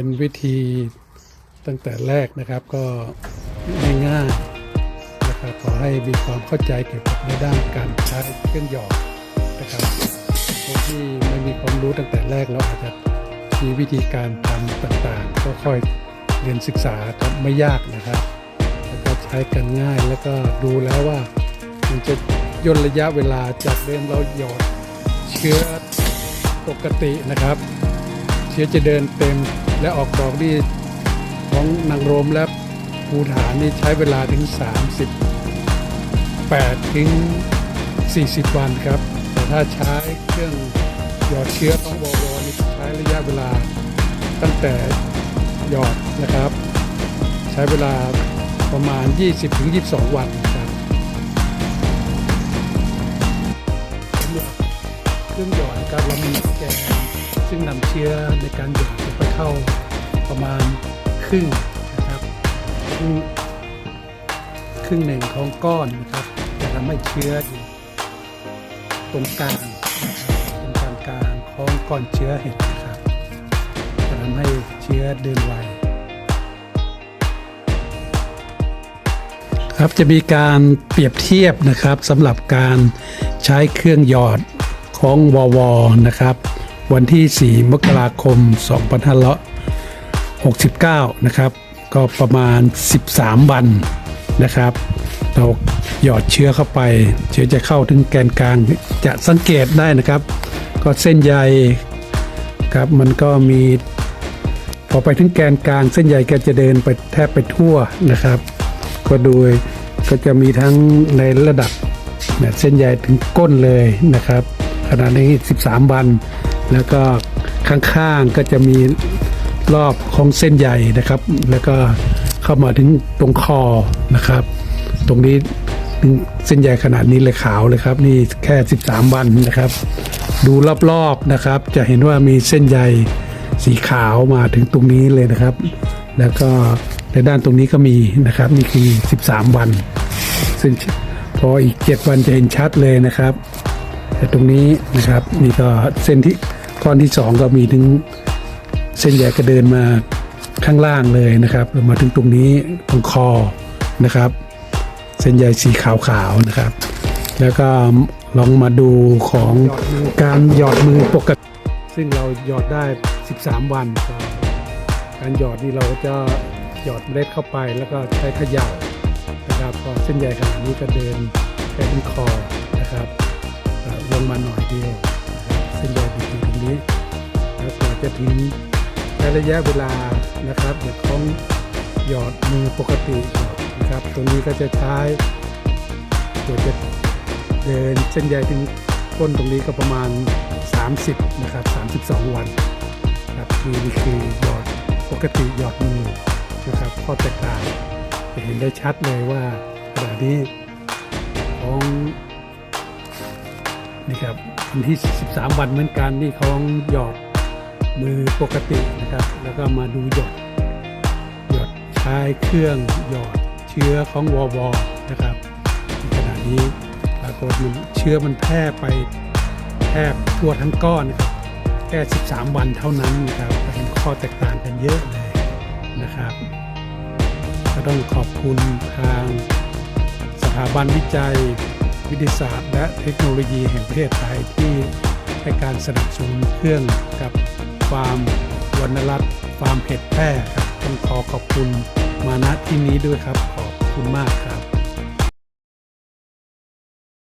เป็นวิธีตั้งแต่แรกนะครับก็ง่ายๆนะครับขอให้มีความเข้าใจเกี่ยวกับในด้านการใช้เครื่องหยอดนะครับคนที่ไม่มีความรู้ตั้งแต่แรกเราอาจจะมีวิธีการทำต่างๆ ก็ค่อยเรียนศึกษาครับไม่ยากนะครับแล้วก็ใช้กันง่ายแล้วก็ดูแล้วว่ามันจะย่นระยะเวลาจากเดิมเราหยอดเชื้อปกตินะครับ เชื้อจะเดินเต็ม และออกดอกนี่ของนางรมและภูฐานนี่ใช้เวลาถึง 38 ถึง 40 วันครับ แต่ถ้าใช้เครื่องหยอดเชื้อของวอวนี่ใช้ระยะเวลาตั้งแต่หยอดนะครับ ใช้เวลาประมาณ 20-22 วันครับสำหรับเครื่องหยอดนะครับเรามีแกนซึ่งนำเชื้อในการหยอดไป เข้าประมาณครึ่งนะครับครึ่งครึ่งหนึ่งของก้อนนะครับ จะทำให้เชื้ออยู่ตรงกลางตรงกลางกลางของก้อนเชื้อเห็ดนะครับจะทำให้เชื้อเดินไวครับจะมีการเปรียบเทียบนะครับสำหรับการใช้เครื่องหยอดของวอวนะครับ วันที่ 4 มกราคม 2569 นะครับ ก็ประมาณ 13 วันนะครับ เราหยอดเชื้อเข้าไป เชื้อจะเข้าถึงแกนกลางจะสังเกตได้นะครับ ก็เส้นใยครับมันก็มีพอไปถึงแกนกลางเส้นใยก็จะเดินไปแทบไปทั่วนะครับ ก็โดยก็จะมีทั้งในระดับเนี่ยเส้นใยถึงก้นเลยนะครับขนาดนี้ 13 วัน แล้วก็ข้างๆก็จะมีรอบของเส้นใยนะครับ แล้วก็เข้ามาถึงตรงคอนะครับ ตรงนี้เส้นใยขนาดนี้เลยขาวเลยครับ นี่แค่ 13 วันนะครับ ดูรอบๆนะครับ จะเห็นว่ามีเส้นใยสีขาวมาถึงตรงนี้เลยนะครับ แล้วก็ในด้านตรงนี้ก็มีนะครับนี่คือ 13 วัน ซึ่งพออีก 7 วันจะเห็นชัดเลยนะครับ แต่ตรงนี้นะครับนี่ก็เส้นที่ ก้อนที่2ก็มีถึงเส้นใหญ่ก็เดินมาข้างล่างเลยนะครับมาถึงตรงนี้ตรงคอนะครับ เส้นใยสีขาวๆนะครับ แล้วก็ลองมาดูของการหยอดมือปกติ ซึ่งเราหยอดได้ 13 วัน การหยอดนี่เราจะหยอดเมล็ดเข้าไปแล้วก็ใช้ขย่านะครับพอเส้นใยขนาดนี้ก็เดินไปถึงคอนะครับลงมาหน่อยเดียวเส้นใยไปถึงตรง นี้แล้วกว่าจะถึงใช้ระยะเวลานะครับอย่างของหยอดมือปกตินะครับ ตรงนี้ก็จะใช้กว่าจะเดินเส้นใยถึงก้นตรงนี้ก็ประมาณ 30 นะครับ 32 วันครับนี่นี่คือหยอดปกติหยอดมือนะครับข้อแตกต่างจะเห็นได้ชัดเลยว่าขณะนี้ของ นี่ครับวันที่ 13 วันเหมือนกันนี่ของหยอดมือปกตินะครับ แล้วก็มาดูหยอดหยอดใช้เครื่องหยอดเชื้อของวอวอนะครับในขณะนี้ปรากฏมันเชื้อมันแพร่ไปแทบทั่วทั้งก้อนนะครับแค่ 13 วันเท่านั้นนะครับเห็นข้อแตกต่างกันเยอะเลยนะครับ ก็ต้องขอบคุณทางสถาบันวิจัย วิทยาศาสตร์ และเทคโนโลยีแห่งประเทศไทยที่ให้การสนับสนุนเครื่องกับฟาร์มวรรณรัตน์ฟาร์มเห็ดแพร่ครับต้องขอขอบคุณมาณที่นี้ด้วยครับ ขอบคุณมากครับ